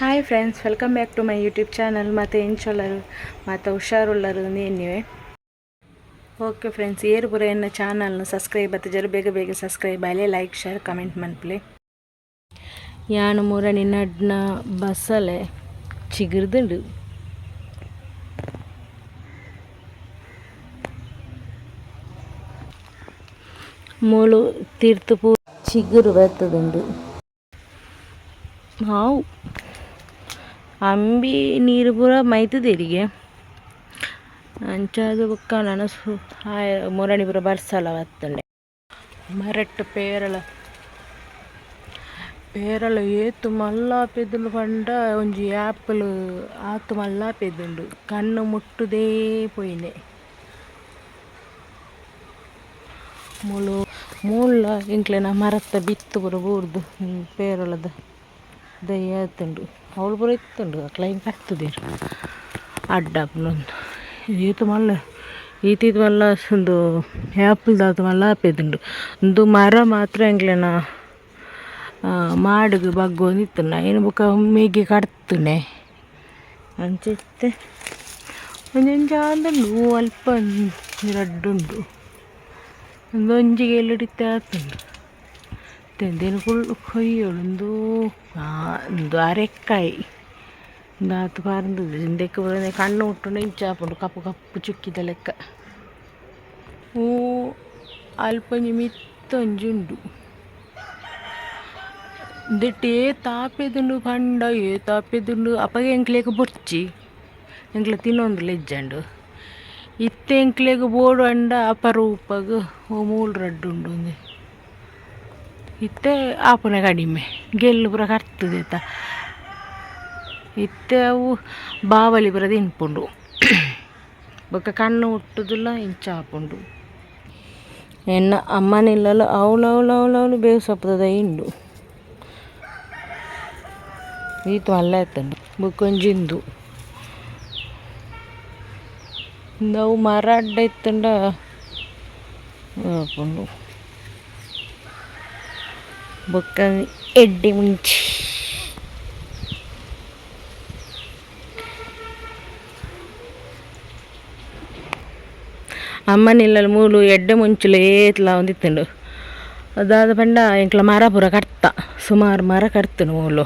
Hi friends welcome back to my YouTube channel ಮತ್ತು ಎಂಚೊಲ್ಲರು ಮತ್ತು ಹುಷಾರುಳ್ಳರು ನೀವೆ? ಓಕೆ ಫ್ರೆಂಡ್ಸ್ ಏರು ಪೂರ ಎನ್ನ ಚಾನಲ್ನು ಸಬ್ಸ್ಕ್ರೈಬ್ ಮತ್ತು ಜರು ಬೇಗ ಬೇಗ ಸಬ್ಸ್ಕ್ರೈಬ್ ಆಗಲಿ ಲೈಕ್ ಶೇರ್ ಕಮೆಂಟ್ ಮನ್ಪ್ಲೆ ಯಾನು ಮೂರ ನಿನ್ನಡ್ನ ಬಸ್ಸಲೆ ಚಿಗುರ್ದುಂಡು. ಮೂಲು ತೀರ್ಥಪೂ ಚಿಗುರು ಬರ್ತದುಂಡು. ಹಾವು. ಅಂಬಿ ನೀರು ಪೂರ ಮೈತದೆರಿಗೆ ಅಂಚಾದ ಬುಕ್ಕ ನಾನು ಸು ಮುರಣಿ ಪೂರ ಬರ್ಸಲ ಬತ್ತಂಡೆ ಮರಟ್ಟು ಪೇರಳ ಪೇರಳ ಏತು ಮಲ್ಲಾಪೆದ್ದುಲು ಪಂಡ, ಒಂಜಿ ಆ್ಯಪಲ್ ಆತು ಮಲ್ಲಾಪೆದ್ದುಂಡು ಕಣ್ಣು ಮುಟ್ಟುದೇ ಪೋಯಿನೆ. ಮುಳು ಮೂಲ ಇಂಕ್ಲೆನ ಮರತ್ತ ಬಿತ್ತು ಪೂರ ಬೂರ್ದು ಪೇರಳದ ದಯ್ಯ ಆತುಂಡು ಅವಳು ಪೂರ ಇತ್ತುಂಡು ಅಕ್ಲೈನ್ ಕತ್ತುದೆರ್ ಅಡ್ಡಪ್ಪನೊಂದು ಈತ ಮಲ್ಲ ಈತಿದ್ ಮಲ್ಲ ಒಂದು ಆ್ಯಪಲ್ ದಾತು ಮಲ್ಲ ಆಪೆದುಂಡು ಒಂದು ಮರ ಮಾತ್ರ ಎಂಕ್ಲೆನ ಮಾಡುಗು ಬಗ್ಗೊಂದಿತ್ತು ಏನು ಬೊಕ ಮೇಗೆ ಕಡ್ತುನೆ ಅಂಚಿತ್ತೆ ಒಂಜೊಂಜಿ ಆಂದುಂಡು ಅಲ್ಪ ರಡ್ಡುಂಡು ಒಂದು ಒಂಜಿಗೆ ಎಲ್ಲಡಿತ್ತೆ ಆತುಂಡು തെന്തേൽക്കുള്ള കൊയ്യുള്ളൂ ദ്വാരക്കായി ದಾತು ಪಾರಂದು ಹಿಂದಕ್ಕೆ ಬರೋದೇ ಕಣ್ಣು ಉಟ್ಟು ಇಂಚಾಪುಂಡು ಕಪ್ಪು ಕಪ್ಪು ಚುಕ್ಕಿದ ಲೆಕ್ಕ. ಹೂ ಅಲ್ಪಂಜಿ ಮಿತ್ತೊಂಜುಂಡು ಏ ತಾಪೆದುಂಡು ಪಂಡ ಏ ತಾಪೆದುಂಡು ಅಪ್ಪಗೆ ಎಂಕ್ಲೇಗ ಬೊರ್ಚಿ. ಎಂಕ್ಲ ತಿನ್ನೊಂದು ಲೆಜ್ಜಂಡು ಇತ್ತೆ ಎಂಕ್ಲೇಗ ಬೋಡು ಅಂಡ ಅಪರೂಪಗ ಓ ಮೂಲ್ ರಡ್ಡುಂಡು ಇತ್ತೆ ಆಪುನ ಕಡಿಮೆ ಗೆಲ್ಲು ಪೂರ ಕರ್ತದೆತ ಇತ್ತೆ ಅವು ಬಾವಲಿ ಪೂರ ತಿನ್ಪುಂಡು. ಬೊಕ್ಕ ಕಣ್ಣು ಹುಟ್ಟುದಿಲ್ಲ ಇಂಚ ಆಪುಂಡು ಎನ್ನ ಅಮ್ಮನಿಲ್ಲಲು ಅವಳು ಅವಳು ಅವಳು ಅವಳು ಬೇವು ಸಪ್ಪದ ಇಂಡು ಈತು ಅಲ್ಲ ಎತ್ತಂಡು ಬೊಕ್ಕೊಂಜಿಂದು ನಾವು ಮರ ಅಡ್ಡ ಇತ್ತಂಡ ಆಪುಂಡು ಬೊಕ್ಕ ಎಡ್ಡಿ ಮುಂಚಿ ಅಮ್ಮನಿಲ್ಲ ಮೂಲು ಎಡ್ಡೆ ಮುಂಚುಲು ಏತ್ಲ ಒಂದಿತ್ತುಂಡು ಅದಾದ ಪಂಡ ಎಂಕ್ಲ ಮರ ಪೂರ ಕಟ್ತ ಸುಮಾರು ಮರ ಕಟ್ತುಂಡು ಮೂಲು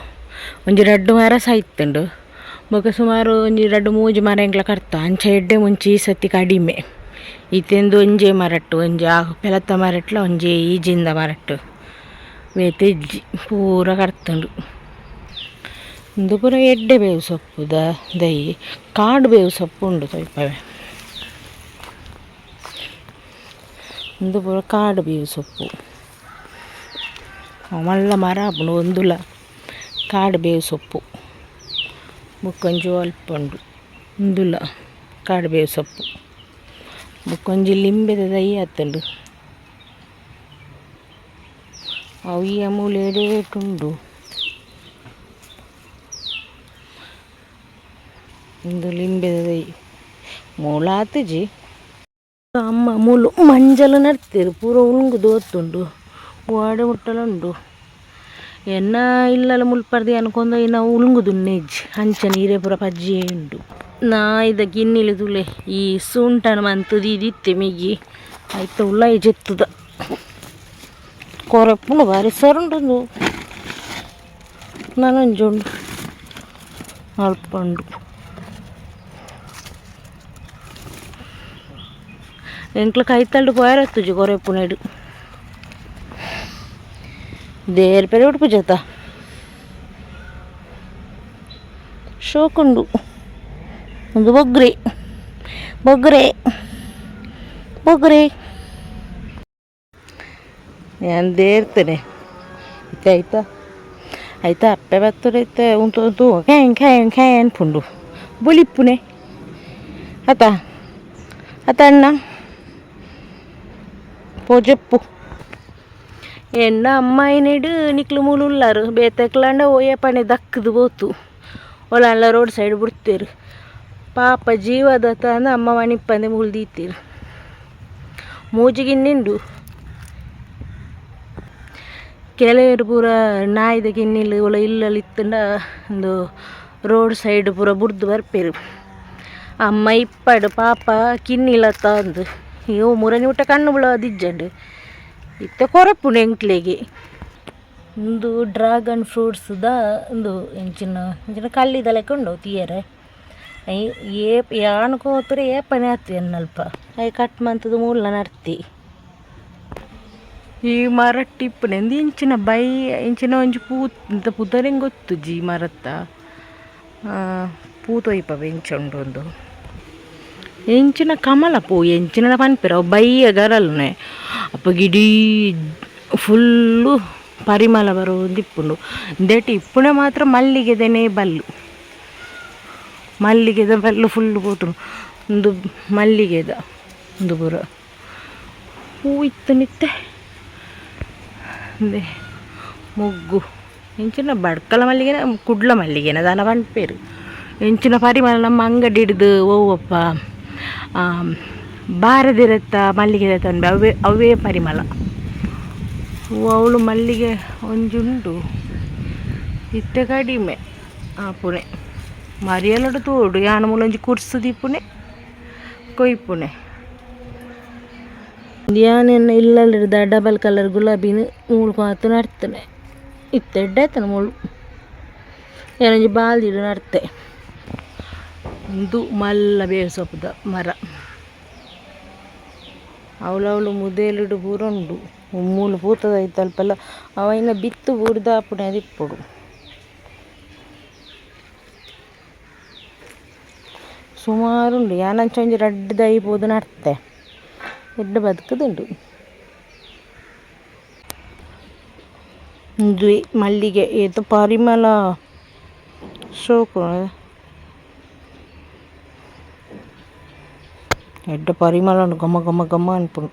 ಒಂಜಿ ರಡ್ಡು ಮರ ಸಾಯ್ತುಂಡು ಬೊಕ ಸುಮಾರು ಒಂಜಿ ರಡ್ಡು ಮೂಜಿ ಮರ ಎಂಕ್ಲ ಕಟ್ತ ಅಂಚ ಎಡ್ಡೆ ಮುಂಚಿ ಈ ಸತಿ ಕಡಿಮೆ ಇತ್ತೆಂದು ಒಂಜೇ ಮರಟ್ಟು ಒಂಜಿ ಆ ಪೆಲತ್ತ ಮರಟ್ಲ ಒಂಜಿ ಈಜಿಂದ ಮರಟ್ಟು ಬೇತೆ ಇಜ್ಜಿ ಪೂರ ಕಟ್ತುಂಡು ಇಂದು ಪೂರ ಎಡ್ಡೆ ಬೇವು ಸೊಪ್ಪುದ, ದೈ ಕಾಡು ಬೇವು ಸೊಪ್ಪು ಉಂಡು ಸ್ವಲ್ಪವೇ. ಇಂದು ಪೂರ ಕಾಡು ಬೇವು ಸೊಪ್ಪು. ಮಲ್ಲ ಮರ ಆಪುಂಡು ಒಂದುಲ ಕಾಡು ಬೇವು ಸೊಪ್ಪು. ಬುಕ್ಕೊಂಜಿ ಅಲ್ಪ ಉಂಡು ಒಂದುಲ ಕಾಡು ಬೇವು ಸೊಪ್ಪು. ಬುಕ್ಕೊಂಜಿ ಲಿಂಬೆದ ದೈ ಆತುಂಡು. ಎಡೇಟುಂಡು ಒಂದು ಲಿಂಬೆದ ದೈ ಮೂಲ ಅಮ್ಮ ಮೂಲು ಮಂಜಲ ನಡ್ತೇರು ಪೂರ ಉಂಗು ದೋತುಂಡು ವಾಡೆ ಮುಟ್ಟಲುಂಡು. ಎನ್ನ ಇಲ್ಲಲ್ಲ ಮುಲ್ಪರ್ದಿ ಅನ್ಕೊಂಡ ಇನ್ನ ಉಳುಂಗುದುನ್ನೆಜ್ಜಿ ಹಂಚ ನೀರೇ ಪೂರ ಪಜ್ಜಿ ಉಂಡು. ನಾ ಇದ ಗಿನ್ನಿಲಿ ಈ ಸುಂಟನ ಮಂತದಿ ಇದಿತ್ತೆ ಮಿಗಿ. ಆಯ್ತ ಉಲ್ಲ ಜೆತ್ತದ. കുഴപ്പമുണ്ട് വരിസാറുണ്ടെന്നു നനഞ്ചുണ്ട് അല്പമുണ്ട് ఇంట్లో కైతాళ్ళు పోయారు కొరేపు నేడు. దేని పేరు ఉడుపు చేత షోకుండు ముందు బొగ్గురే. బొగ్గురే. బొగ్గురే. ಬೊಗ್ರೆ ಇರ್ತೇನೆ ಇತ್ತೆ ಆಯ್ತಾ ಆಯ್ತಾ ಅಪ್ಪೆ ಬತ್ತರೆ ಇತ್ತೆ ಉಂಟು ಉಂಟು ಕ್ಯಾನ್ ಕ್ಯಾನ್ ಕ್ಯಾನ್ ಪುಂಡು ಬುಲಿಪ್ಪುನೆ ಆತ ಆತ ಅಣ್ಣ ಪೋಜಪ್ಪು ಎನ್ನ ಅಮ್ಮಾಯಿನೆಡು ನಿಕ್ಲು ಮೂಲುಲ್ಲಾರು ಬೇತಕ್ಲಾಂಡ ಓಯ ಪಣೆ ದಕ್ಕದು ಹೋತು ಒಳ ರೋಡ್ ಸೈಡ್ ಬಿಡ್ತೀರು ಪಾಪ ಜೀವದ ತಂದ ಅಮ್ಮ ಮಣಿಪ್ಪಂದೆ ಮುಳ್ದೀತಿರು ಮೂಜಿಗಿನ್ನಿಂಡು ಕೆಲವರು ಪೂರ ನಾಯಿದ ಕಿನ್ನಿಲ್ ಒಲ ಇಲ್ಲಲ್ಲಿ ಇತ್ತಂಡ ಒಂದು ರೋಡ್ ಸೈಡ್ ಪೂರ ಬುರ್ದು ಬರ್ಪೇರು. ಅಮ್ಮ ಇಪ್ಪಡು ಪಾಪ ಕಿನ್ನಿಲತ್ತ ಅಂದು ಇವು ಮುರನಿ ಊಟ ಕಣ್ಣು ಬಿಳೋದಿಜ್ಜಂಡು. ಇತ್ತ ಕೊರಪುಂಡು ಎಂಕ್ಲೆಗೆ ಒಂದು ಡ್ರಾಗನ್ ಫ್ರೂಟ್ಸ್ದ ಒಂದು ಎಂಚಿನ ಎಂಚಿನ ಕಲ್ಲಿದ ಲೆಕ್ಕ ತೀಯರೆ. ಏ ಯಾನಕ್ಕೆ ಹೋದ್ರೆ ಏಪನೆ ಆತು ಅನ್ನಲ್ಪ. ಐ ಕಟ್ ಮಂತದ ಮೂಲ ನಡ್ತಿ. ಈ ಮರ ಟಿಪ್ಪನೆಂದು ಇಂಚಿನ ಬೈ ಇಂಚಿನ ಒಂಜಿ ಪೂತ್ ಇಂತ ಪುದರೆಂಗ್ ಗೊತ್ತು ಜಿ ಮರತ್ತ ಪೂತೊಯ್ಪ ಬೆಂಚುಂಡು ಒಂದು ಎಂಚಿನ ಕಮಲ ಪೂ ಎಂಚಿನ ಪನ್ಪೆರ ಅವು ಬೈಯ ಗರಲ್ನೆ ಅಪ್ಪ ಗಿಡೀ ಫುಲ್ಲು ಪರಿಮಳ ಬರೋ ದಿಪ್ಪುಂಡು ದೇಟಿ ಇಪ್ಪುನೆ ಮಾತ್ರ ಮಲ್ಲಿಗೆದೆನೆ ಬಲ್ಲು ಮಲ್ಲಿಗೆದ ಬಲ್ಲು ಫುಲ್ಲು ಪೋತು ಒಂದು ಮಲ್ಲಿಗೆದ ಒಂದು ಪೂರ ಹೂ ಇತ್ತು ನಿತ್ತೆ ಅಂದೆ ಮೊಗ್ಗು ಎಂಚಿನ ಬಡ್ಕಲ ಮಲ್ಲಿಗೆನ ಕುಡ್ಲ ಮಲ್ಲಿಗೆನ ದಾನ ಪಂಪೇರು ಎಂಚಿನ ಪರಿಮಳ ನಮ್ಮ ಅಂಗಡಿ ಹಿಡಿದು ಓವಪ್ಪ ಬಾರದಿರತ್ತ ಮಲ್ಲಿಗೆ ತಂದು ಅವೇ ಅವೇ ಪರಿಮಳ ಅವಳು ಮಲ್ಲಿಗೆ ಒಂಜುಂಡು ಇತ್ತೆ ಕಡಿಮೆ ಆ ಪುಣೆ ಮರಿಯಲಡು ತೋಡು ಯಾನ ಮೂಲೊಂಜಿ ಕುರ್ಸದಿ ಪುಣೆ ಕೊಯ್ಪುಣೆ ಯಾನೆನ್ನ ಇಲ್ಲಲ್ಲಿಡ್ದ ಡಬಲ್ ಕಲರ್ ಗುಲಾಬಿನ ಮೂಳು ಮಾತು ನಡ್ತಾನೆ ಇತ್ತೆಡ್ಡಾಯ್ತಾನೆ ಮೂಳು ಏನೊಂಜಿ ಬಾಲ್ದಿಡು ನಡ್ತೆ ಒಂದು ಮಲ್ಲ ಬೇವು ಸೊಪ್ಪುದ ಮರ ಅವಳವಳು ಮುದೇಲಿಡು ಪೂರ ಉಂಡು ಮೂಲು ಪೂತದ ಐತಲ್ಪಲ್ಲ ಅವ ಇನ್ನ ಬಿತ್ತು ಬೂರ್ದ ಪುಣೆ ದಿಪ್ಪುಡು ಸುಮಾರುಂಡು ಯಾನಂಚ ಒಂಜಿ ರಡ್ಡ್ ದೈಬೋದು ನಡ್ತೆ ಎಡ್ಡೆ ಬದುಕುದುಂಡು ದ್ವಿ ಮಲ್ಲಿಗೆ ಏತು ಪರಿಮಳ ಶೋಕು ಎಡ್ಡ ಪರಿಮಳ ಗಮ ಗಮ ಗಮ ಅನ್ಪುಂಡು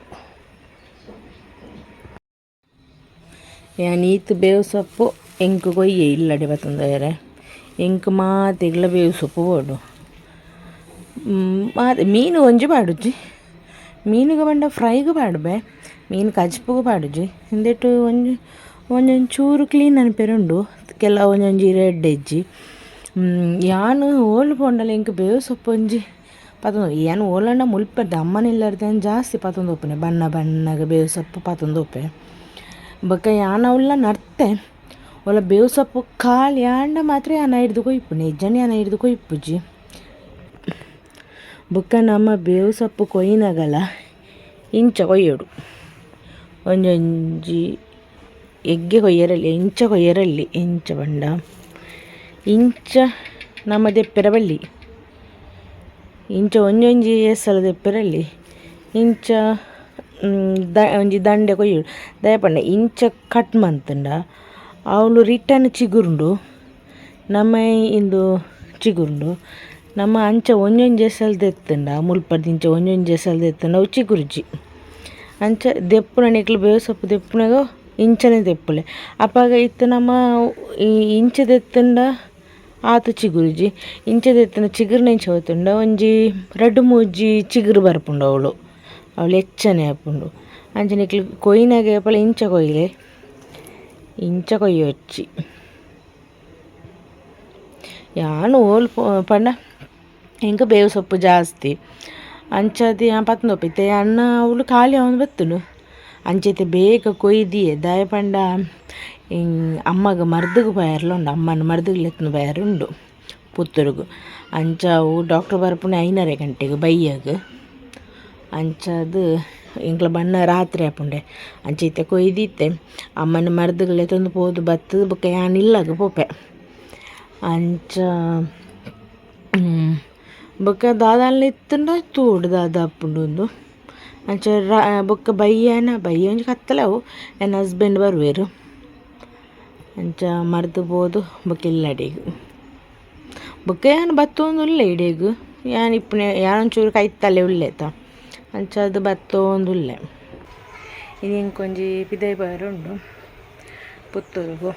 ಯಾನ್ ಈತ್ ಬೇವು ಸೊಪ್ಪು ಎಂಕು ಕೊಯ್ಯೆ ಇಲ್ಲಡೆ ಬತ್ತಂದರೆ ಎಂಕು ಮಾತೆಗ್ಲ ಬೇವು ಸೊಪ್ಪು ಬೋಡು ಮಾತೆ ಮೀನು ಒಂಜಿ ಪಾಡುಜಿ ಮೀನುಗ ಬಂಡ ಫ್ರೈಗ್ ಪಾಡ್ಬೆ ಮೀನು ಕಜ್ಪುಗು ಪಾಡುಜಿ ಇಂದೆಟ್ ಒಂಜಿ ಒಂಜೊಂದು ಚೂರು ಕ್ಲೀನ್ ಅನ್ಪೆರುಂಡು ಕೆಲ ಒಂಜೊಂಜಿ ರೆಡ್ ಎಜ್ಜಿ ಯಾನ್ ಓಲ್ ಪೋಂಡಲ ಎಂಕ್ ಬೇವು ಪತೊಂದು ಏನು ಓಲಂಡ ಮುಲ್ಪೆರ್ದೆ ಅಮ್ಮನಿಲ್ಲರ್ದೆ ಜಾಸ್ತಿ ಪತ್ತೊಂದು ಉಪ್ಪುನೆ ಬಣ್ಣ ಬಣ್ಣಗ ಬೇವು ಸೊಪ್ಪು ಪತ್ತೊಂದು ಒಪ್ಪೆ. ಬೊಕ ಯಾನ ಉಲ್ಲ ನರ್ತೆ. ಒಲ ಬೇವು ಸೊಪ್ಪು ಕಾಲು ಆಂಡ ಮಾತ್ರ ಯಾನ ಹಿಡ್ದು ಕೊಯ್ಪುನೆ. ನಿಜನೇ ಯಾನ ಹಿಡ್ದು ಬೊಕ್ಕ ನಮ್ಮ ಬೇವು ಸೊಪ್ಪು ಕೊಯ್ನಗಲ, ಇಂಚ ಕೊಯ್ಯೋಡು. ಒಂಜೊಂಜಿ ಎಗ್ಗೆ ಕೊಯ್ಯರಲ್ಲಿ, ಇಂಚ ಕೊಯ್ಯರಲ್ಲಿ, ಇಂಚ ಬಂಡ ಇಂಚ ನಮ್ಮ ದೆಪ್ಪೆರ ಬಳ್ಳಿ ಇಂಚ ಒಂಜೊಂಜಿ ಎಸ್ಸಲ ದೆಪ್ಪೆರಲ್ಲಿ. ಇಂಚ ದ, ಒಂಜಿ ದಂಡೆ ಕೊಯ್ಯುಡು. ದಯಪಂಡ ಇಂಚ ಕಟ್ ಮಂತುಂಡ. ಅವಳು ರಿಟರ್ನ್ ಚಿಗುರುಂಡು. ನಮ್ಮ ಇಂದು ಚಿಗುರುಂಡು. ನಮ್ಮ ಅಂಚ ಒಂಜೊಂಜಿ ಎಸಲ್ ದೆತ್ತುಂಡ ಮುಲ್ಪರ್ದು ಇಂಚ ಒಂಜೊಂಜಿ ಎಸಲ್ ದೆತ್ತುಂಡ ಅವು ಚಿಗುರುಜಿ ಅಂಚ ದೆಪ್ಪುನ ನಿಕ್ಲು ಬೇವು ಸೊಪ್ಪು ದೆಪ್ಪುನಾಗ ಇಂಚನೆ ದೆಪ್ಪುಲೆ ಅಪಾಗ ಇತ್ತು ನಮ್ಮ ಈ ಇಂಚ ದೆತ್ತುಂಡ ಆತು ಚಿಗುರುಜಿ ಇಂಚ ದೆತ್ತುನ ಚಿಗುರುನ ಇಂಚ ಹೋತುಂಡ ಒಂಜಿ ರಡ್ಡ್ ಮೂಜಿ ಚಿಗುರು ಬರ್ಪುಂಡು ಅವಳು ಅವಳು ಹೆಚ್ಚನೆ ಆಪುಂಡು ಅಂಚನೆ ಇಕ್ಲು ಕೊಯ್ನಾಗೆ ಆಪಲ ಇಂಚ ಕೊಯ್ಲೆ ಇಂಚ ಕೊಯ್ಯೊಚ್ಚಿ ಯಾನು ಓಲ್ ಪಂಡ ಎಂಕ ಬೇವು ಸೊಪ್ಪು ಜಾಸ್ತಿ ಅಂಚದಿ ಪತ್ತೊಂದು ಅಣ್ಣ ಅವಳು ಖಾಲಿ ಅವನು ಬತ್ತುಂಡು ಅಂಚೆತೆ ಬೇಗ ಕೊಯ್ದಿಯೆ ದಾಯ ಪಂಡ ಅಮ್ಮಗ ಮರ್ದಗು ಬಯರ್ಲ ಉಂಡು ಅಮ್ಮನ ಮರ್ದಗ್ಲೆತ್ನ ಎತ್ತುನ ಬಯರು ಉಂಡು ಪುತ್ತೂರುಗು ಅಂಚ ಅವು ಡಾಕ್ಟರ್ ಬರ್ಪುನೆ ಐನರೆ ಗಂಟೆಗೆ ಬೈಯಾಗ ಅಂಚದು ಎಂಕ್ಲ ಬಣ್ಣ ರಾತ್ರಿ ಆಪುಂಡೆ ಅಂಚ ಕೊಯ್ದಿತ್ತೆ ಅಮ್ಮನ ಮರ್ದಗ್ಲೆ ತಂದು ಪೋದು ಬತ್ತದ ಬೊಕ ಯಾನ್ ಇಲ್ಲಗ ಪೋಪೆ ಅಂಚ ಬೊಕ ದಾದಾನ್ಲ ಇತ್ತುಂಡ, ತೂಡು ದಾದ ಆಪುಂಡು ಅಂಚ ಬೊಕ್ಕ ಬಯ್ಯನ ಬಯ್ಯ ಒಂಜಿ ಕತ್ತಲವು ಎನ್ನ ಹಸ್ಬೆಂಡ್ ಬರುವೆರು. ಅಂಚ ಮರ್ದು ಪೋದು ಬೊಕ ಇಲ್ಲಡೆಗ್. ಬೊಕ ಯಾನ್ ಬತ್ತೊಂದು ಉಲ್ಲೆ ಇಡೆಗ್. ಯಾನ್ ಇಪ್ಪುನೆ, ಯಾನೊಂಚೂರು ಕೈತಲೆ ಉಲ್ಲೆತ. ಅಂಚ ಅದು ಬತ್ತೊಂದುಲ್ಲೆ ಇನಿ ಇಂಕೊಂಜಿ ಪಿದೈ ಬರುಂಡು. ಪುತ್ತೂರುಗು.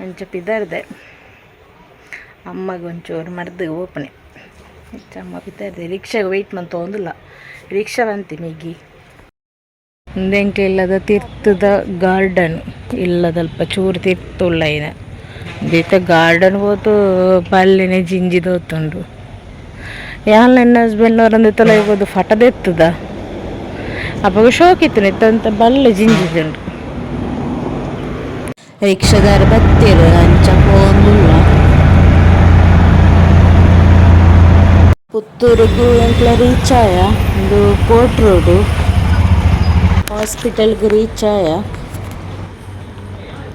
ಅಂಚ ಪಿದರ್ದೆ. ಅಮ್ಮಗೊಂಚೂರು ಮರ್ದು ಓಪನೆ. ಅಮ್ಮ ಪಿದರ್ದೆ ರಿಕ್ಷಾಗೆ ವೆಯ್ಟ್ ಮಂತ್ ತೊಂದುಲ್ಲ ರಿಕ್ಷಾ ಬಂತಿ ಮೆಗ್ಗಿ ಇಂದೆಂಕ್ಲೆ ಇಲ್ಲದ ತೀರ್ಥದ ಗಾರ್ಡನ್ ಇಲ್ಲದಲ್ಪ ಚೂರು ತೀರ್ಥುಲ್ಲ ಇನ ದೀತ ಗಾರ್ಡನ್ ಹೋತು, ಪಲ್ಲೆನೆ ಜಿಂಜಿ ತೋತುಂಡು ಯಾನ್ ನನ್ನ ಹಸ್ಬೆಂಡ್ ಅವರಂದು ತಲೆ ಹೋಗೋದು ಫಟದೆತ್ತದ ಅವಾಗ ಶೋಕ್ ಇತ್ತು ನಿತ್ತಂತ ಬಲ್ಲೆ ಜಿಂಜಿದುಂಡು ರಿಕ್ಷಾದಾರ ಬತ್ತಿರು ಅಂಚ ಪುತ್ತೂರಿಗೂ ಎಂಕ್ಲ ರೀಚ್ ಆಯ ಒಂದು ಕೋಟ್ ರೋಡು ಹಾಸ್ಪಿಟಲ್ಗೆ ರೀಚ್ ಆಯ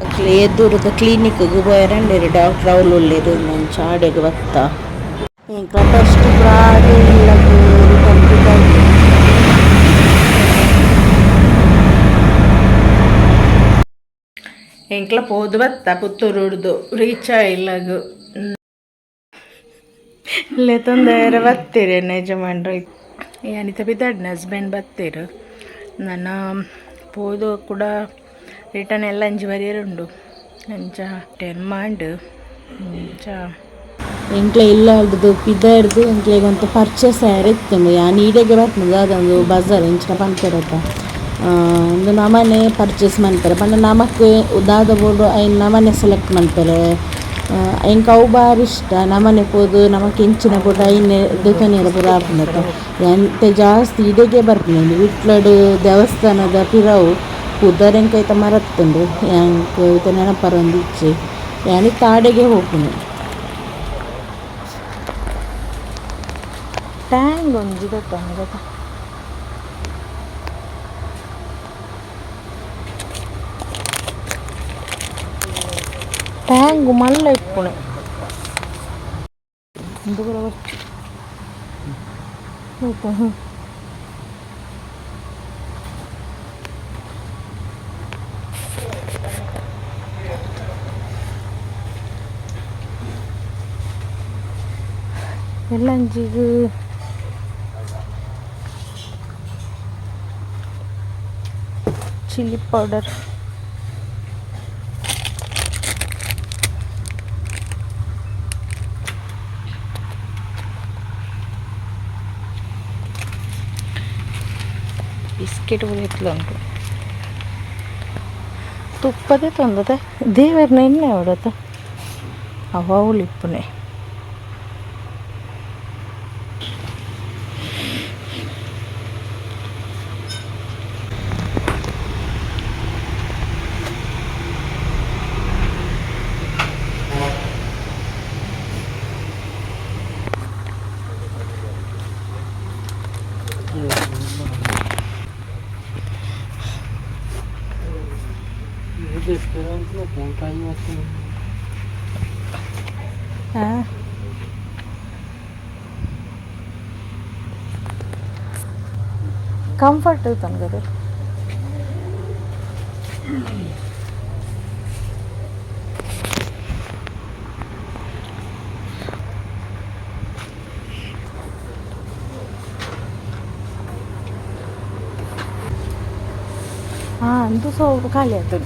ಅಕ್ಲೆ ಎದುರದ ಕ್ಲಿನಿಕ್ಗೆ ಪೋಯರಂಡೇರು ಡಾಕ್ಟರ್ ಅವ್ಲು ಉಳ್ಳಿರು ನಂಚ ಆಡೆಗ್ ಬತ್ತ ಎಂಕ್ಲ ಫಸ್ಟ್ ಪ್ರಾಡಿ ಇಲ್ಲದು ರಿಟರ್ನ್ ಎಂಕ್ಲ ಪೋದು ಬತ್ತ ಪುತ್ತೂರು ಹಿಡ್ದು ರೀಚ್ ಆಯಿಲ್ಲಗು ಇಲ್ಲೇ ತೊಂದರೆ ಬರ್ತೀರಿ ಯಜಮಾನ್ರು. ಏನಿತ ಬಿದ್ದಾಡ್ನ ಹಸ್ಬೆಂಡ್ ಬರ್ತೀರು. ನನ್ನ ಪೋದು ಕೂಡ ರಿಟರ್ನ್ ಎಲ್ಲ ಅಂಜಿ ಬರೆಯರುಂಡು ಅಂಚ ಟೆನ್ ಮಾಡು. ಅಂಚ ಎಂಕ್ಲೆ ಇಲ್ಲ ಅಲ್ದು ಪಿದಾರ್ದು ಎಂಕ್ಲೆಗ್ ಒಂತ ಪರ್ಚೇಸ್ ಇತ್ತುಂಡು ಯಾನ್ ಈಡೆಗೆ ಬರ್ತದೆ. ಅದೊಂದು ಬಜಾರ್ ಇಂಚಿನ ಪನ್ಪೆರತ್ತ ಒಂದು ನಮನೆ ಪರ್ಚೇಸ್ ಮಾಡ್ತಾರೆ. ಪಂಡ ನಮಕ್ಕೆ ಉದಾದ ಬೋರ್ಡು ಐನ್ ನಮನೆ ಸೆಲೆಕ್ಟ್ ಮನ್ಪೆರೆ ಎಂಕ್ ಅವು ಬಾರಿ ಇಷ್ಟ? ನಮನೆ ಪೋದು ನಮಕ್ ಇಂಚಿನ ಬೋಡು ಐನೆ ದುಕಾನಿಯರ ಪೂರ ಆಪುಂಡತ ಎಂತೆ ಜಾಸ್ತಿ ಇಡೆಗೆ ಬರ್ಪುಂಡು ವಿಟ್ಲಡ್ ದೇವಸ್ಥಾನದ ಪಿರವು ಕುದರೆಂಕ ಐತ ಮರತ್ತುಂಡು. ಐತ ನೆನಪರೊಂದು ಇಚ್ಚೆ. ಯಾನಿ ತಾಡೆಗೆ ಹೋಪುನು ಟ್ಯಾಂಗ್ ಒಂಜಿದ ತಂಗದ. ಟ್ಯಾಂಗ್ ಮಲ್ಲ ಇಪ್ಪುಣೆ ದೂರ ಬರ್ಚು ಹ್ಞೂ ಎತ್ತಲ ಉಂಟು ತುಪ್ಪದೇ ತಂದದೆ ದೇವರ ನೆನ್ನೆ ಹೊಡತ ಅವ ಉಳಿಪ್ಪುನೆ ಹಾಂ ಕಂಫರ್ಟ್ ತಂಗದು ಹಾಂ ಅಂತೂ ಸೊ ಖಾಲಿ ಆಯ್ತು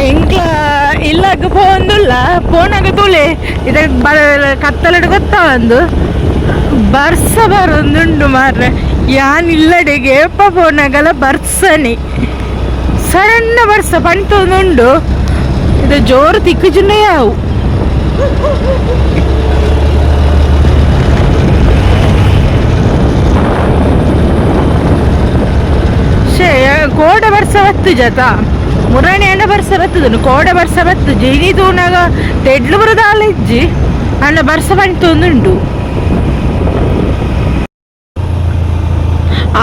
ಎಂಕ್ಲ ಇಲ್ಲಗ ಪೋಂದುಲ್ಲ ಪೋನಾಗ ತುಳೆ. ಬ ಕತ್ತಲಡು ಗೊತ್ತ ಒಂದು? ಬರ್ಸ ಬರೊಂದುಂಡು ಮಾರ್ರೆ. ಯಾನ್ ಇಲ್ಲಡೆಗೆ ಎಪ್ಪ ಪೋನಾಗಲ ಬರ್ಸನಿ. ಸಣ್ಣ ಬರ್ಸ ಪಂಟೊಂದುಂಡು ಇದು ಜೋರು ತಿಕ್ಕುಜುನ್ನ ಯಾವು ಶೇ, ಕೋಡ ಬರ್ಸ ಹತ್ತು ಜತ. ಮುರಾಣಿ ಅಣ್ಣ ಬರ್ಸ ಬರ್ತದನು ಕೋಡೆ ಬರ್ಸ ಬತ್ತು ಜೈನಿ ತೂನಾಗ ತೆಡ್ಲು ಬರದಾಲ ಇಜ್ಜಿ ಅಂಡ ಬರ್ಸ ಬಂತು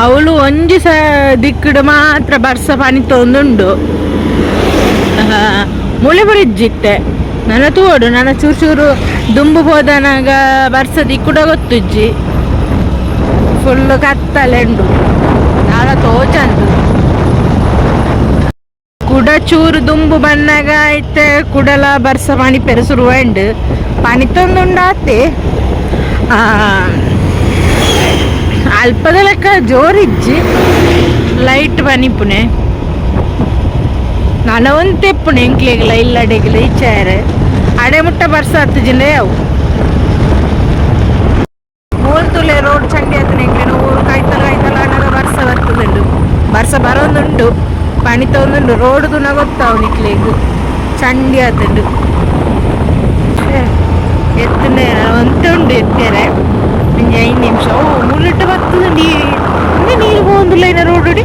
ಅವಳು ಒಂಜಿ ಸ ದಿಕ್ಕಡು ಮಾತ್ರ ಬರ್ಸ ಪಾನಿ ತೊಂದುಂಡು ಮುಳೆ ಬರಿಜ್ಜಿಟ್ಟೆ ನನ್ನ ತೋಡು ನನ್ನ ಚೂರು ಚೂರು ದುಂಬು ಹೋದನಾಗ ಬರ್ಸ ದಿಕ್ಕುಡ ಗೊತ್ತುಜ್ಜಿ ಫುಲ್ ಕತ್ತಲೆಂಡು. ನಾಳ ತೋಚಂದು. ದುಂಬು ಬಣ್ಣಗ ಐತೆ, ಕುಡಲ ಬರ್ಸ ಪಾಣಿ ಪೆರಸುರು ಎಂಡ್ ಪಾಣಿ ಆ, ಅಲ್ಪದ ಲೆಕ್ಕ ಜೋರಿಜ್ಜಿ, ಲೈಟ್ ಬನಿಪುನೆ ನಾನು ತೆಪ್ಪುಣೆ ತೆಪ್ಪುನೆ ಇಲ್ಲ ಇಲ್ಲಡೆಗ್ಲ ಈಚಾರ ಅಡೆ ಮುಟ್ಟ ಬರ್ಸ ಹತ್ತು ಜಿಲ್ಲ ಅವು. ರೋಡ್ ಚಂಡಿ ಅನ್ನೋದು ಬರ್ಸ ಬರ್ತದುಂಡು ಬರ್ಸ ಪಣಿ ತೊಂದುಂಡು ರೋಡ್ ತುನ ಗೊತ್ತಾವು ನಿಕ್ಲೆಗ್ ಚಂಡಿ ಆತುಂಡು ಎತ್ತನೆ ಒಂತುಂಡು ಎತ್ತೇರೆ ಒಂಜಿ ಐದು ನಿಮಿಷ ಓ ಮುಳ್ಳಿಟ್ಟು ಬರ್ತದುಂಡು ಈ ನೀರು ಹೋಗುದಿಲ್ಲ ಇನ್ನ ರೋಡುಡಿ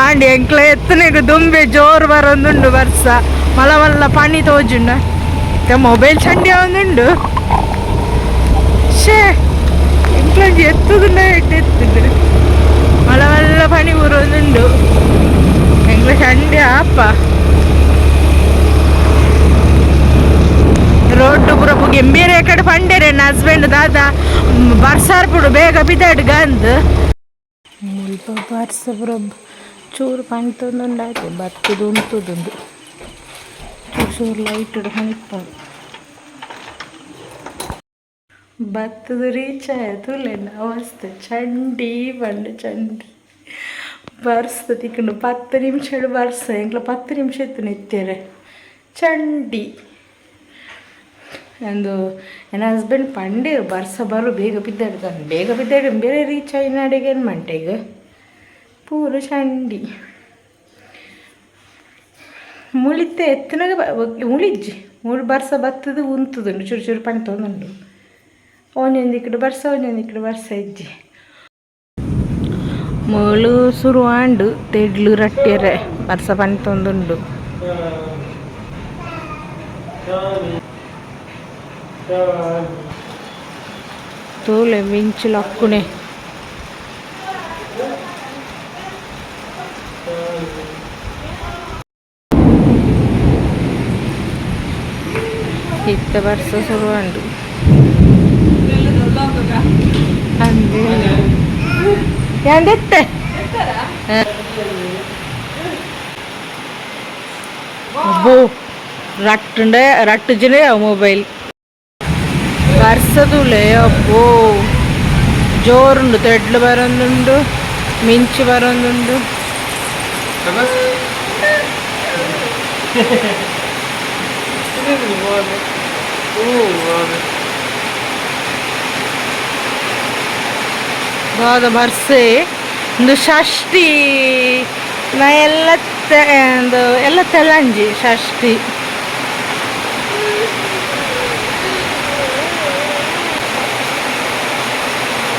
ಆಂಡಿ ಎಂಕ್ಲ ಎತ್ತನೆಗ್ ದುಂಬೆ ಜೋರು ಬರೊಂದುಂಡು ಬರ್ಸ ಮಲ ಮಲ್ಲ ಪನಿ ತೋಜುಂಡ ಮೊಬೈಲ್ ಶೇ ಎಂಕ್ಲ ಎತ್ತುದುಂಡ ಎಟ್ಟು ಎತ್ತಿದ್ರು ಮಲ ಮಲ್ಲ ಪನಿ ಬರೋದುಂಡು ಎಂಕ್ಲ ಚಂಡಿ ಆಪ ರೋಡ್ ಪುಗೆ ಬೇರೆ ಕಡೆ ಪಂಡೇರೆ ನನ್ನ ಹಸ್ಬೆಂಡ್ ದಾದ ಬರ್ಸಾರ್ ಪುಡು ಬೇಗ ಬಿದ್ದಾಡ್ ಗಂದ್ ಮುಲ್ಪ ಬರ್ಸ ಪುರ ಚೂರು ಪನಿ ತೊಂದುಂಡಾಯ್ತು ಬತ್ತದು ಉಂಟುದುಂಡು ಚೂರು ಲೈಟ್ ಹಿಡ್ಕೊಂಡು ಭತ್ತದ ರೀಚ್ ಆಯಿತು ಲೆನ್ನ ಅವಸ್ಥೆ ಚಂಡಿ ಬಂಡೆ ಚಂಡಿ. ಬರ್ಸ ತಿಕ್ಕೊಂಡು, ಪತ್ತು ನಿಮಿಷ ಬರ್ಸ ಎಂಕ್ಲ ಪತ್ತು ನಿಮಿಷ ಇತ್ತು ನಿತ್ಯರೆ. ಚಂಡಿ. ನಂದು ನನ್ನ ಹಸ್ಬೆಂಡ್ ಪಂಡೆ ಬರ್ಸ ಬರು, ಬೇಗ ಬಿದ್ದಾಡ್ತಾನೆ ಬೇಗ ಬಿದ್ದಾಡ ಬೇರೆ ರೀಚ್ ಆಗಿ ನಾಡಿಗೆ ಏನು ಮಂಟೆ ಈಗ? ಪೂರ ಚಂಡಿ. ಮುಳಿತೆ ಎತ್ತಿನಾಗ ಮುಳಿಜ್ಜಿ. ಮುಳಿ ಬರ್ಸ ಬತ್ತದು ಉಂತುದುಂಡು ಚೂರು ಚೂರು ಪಣಿ ತೊಂದುಂಡು ಒಂದೊಂದು ಇಕ್ಕಡು ಬರ್ಸ ಒಂದೊಂದು ಇಕ್ಕಡು ಬರ್ಸ ಇಜ್ಜಿ. ಮುಳು ಆಂಡು, ತೆಡ್ಲು ರಟ್ಟೆರೆ ಬರ್ಸ ಪಣಿ ತೊಂದುಂಡು. ತೋಲೆ చెత్త వరుస చూడండి అంతే అబ్బో రట్టుండే రట్టుజనే మొబైల్. వరుసదులే అబ్బో. జోరుండు తెడ్లు వరందుండు మించి వరందుండు. Thank you. ಬರ್ಸೆ ಒಂದು ಷಷ್ಠಿ ನಾ ಎಲ್ಲ ತೆ- ಒಂದು ಎಲ್ಲ ತೆಲಂಜಿ ಷಷ್ಠಿ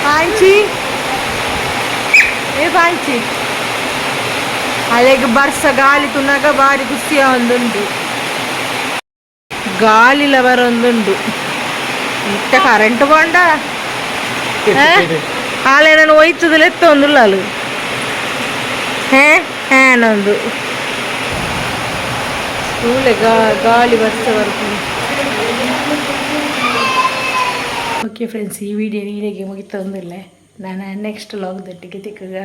ಪಾಂಚಿ ಏ ಪಾಂಚಿ ಅಲೆಗ್ ಬರ್ಸ ಗಾಳಿ ತುನಗ ಬಾರಿ ಖುಷಿಯ ಒಂದುಂಡು ಗಾಳಿಲ ಬರೊಂದುಂಡು ಇತ್ತ ಕರೆಂಟ್ ಕೊಂಡ ಹಾಲೆ ನಾನು ಒಯ್ತದಲ್ಲ ಎತ್ತ ಒಂದುಲ್ಲ ಅಲು ಹೇ ಹ್ಯಾನೊಂದು ಕೂಲೆ ಗಾಳಿ ಬರ್ಸ ಬರ್ತದೆ ಓಕೆ ಫ್ರೆಂಡ್ಸ್ ಈ ವಿಡಿಯೋ ನೀರಿಗೆ ಮುಗಿತಾ ಒಂದಿಲ್ಲ ನಾನು ನೆಕ್ಸ್ಟ್ ಲಾಗ್ದೊಟ್ಟಿಗೆ ತಿಕ್ಕಗ